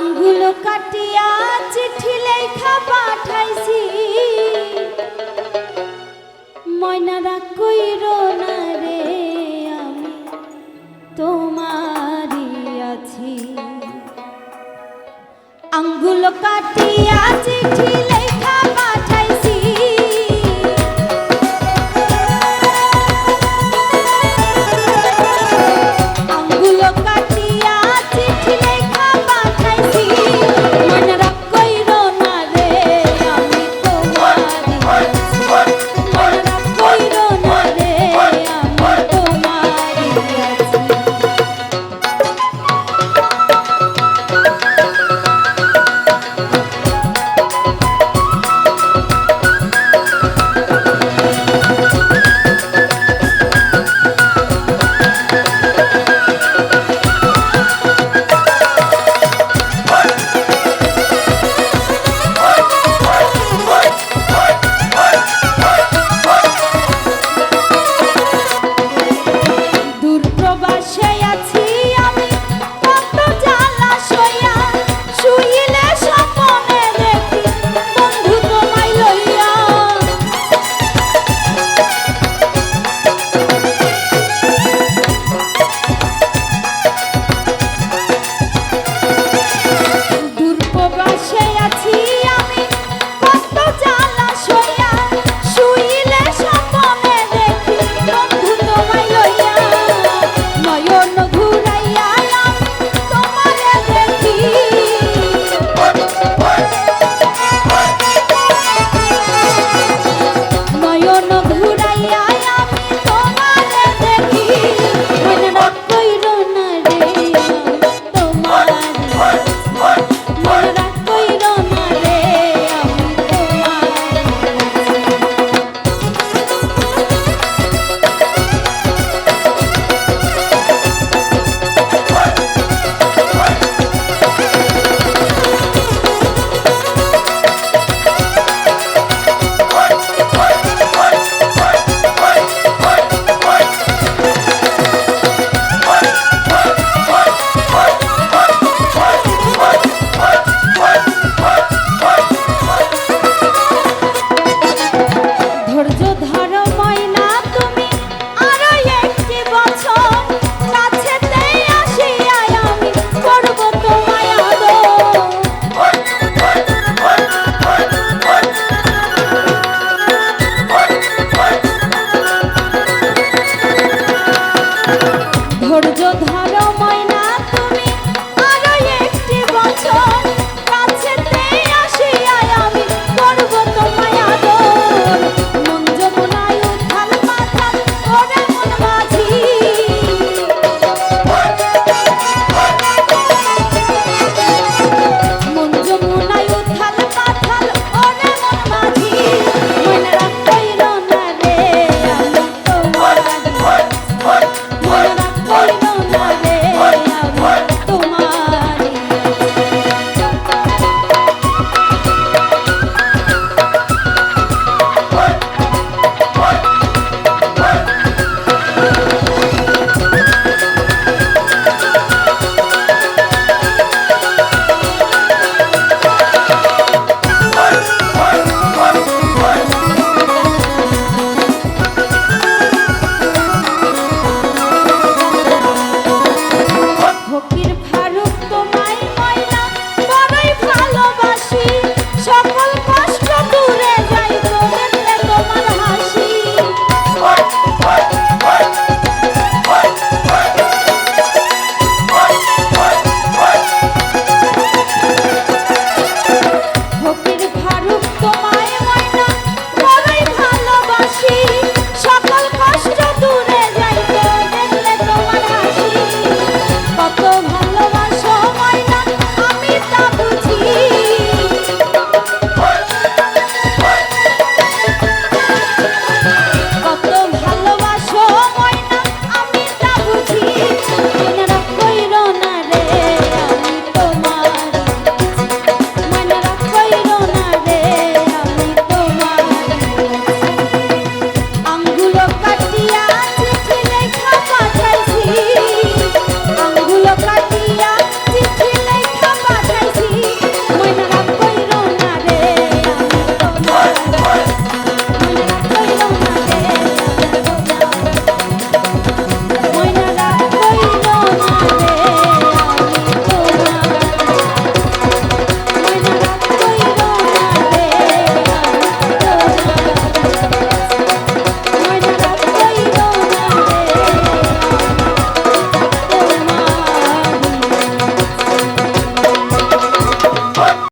আঙ্গুল কাটিয়া চিঠি লেখা পাঠাইছি। ময়নারা কইর না রে, আমি তোমারই আছি। আঙ্গুল কাটিয়া চিঠি